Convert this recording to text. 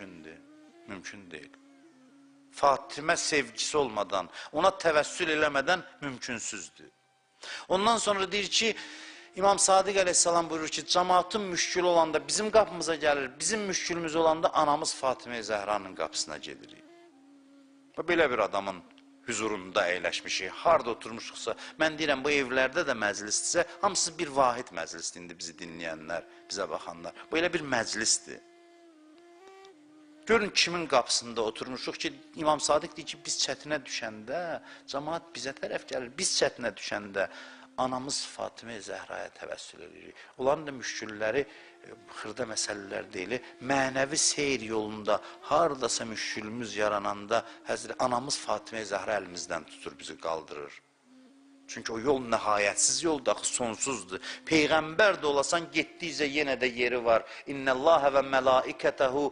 mümkündür. Mümkün değil. Fatimə sevgisi olmadan, ona təvəssül eləmədən mümkünsüzdür. Ondan sonra deyir ki, İmam Sadiq əleyhissalam buyurur ki, cəmaatın müşkülü olanda bizim qapımıza gəlir, bizim müşkülümüz olanda anamız Fatimə Zəhranın qapısına gedirik. Və belə bir adamın huzurunda əyləşmişik, harda oturmuşuqsa, mən deyirəm bu evlərdə də məclisdirsə, hamısı bir vahid məclisdir indi bizi dinləyənlər, bizə baxanlar. Bu elə bir məclisdir. Görün kimin qapısında oturmuşuq ki, İmam Sadiq deyir ki, biz çətinə düşəndə, cəmaat bizə tərəf gəlir, biz çətinə düşəndə anamız Fatimə Zəhraya təvəssül edirik. Onların da müşkülləri e, xırda məsələlər deyil, mənəvi seyr yolunda hardasa müşkülümüz yarananda Həzrət anamız Fatimə Zəhra əlimizdən tutur, bizi qaldırır. Çünki o yol nəhayətsiz yoldur, axı sonsuzdur. Peyğəmbər də olasan getdikcə yenə də yeri var. İnnəllahə və mələikətəhu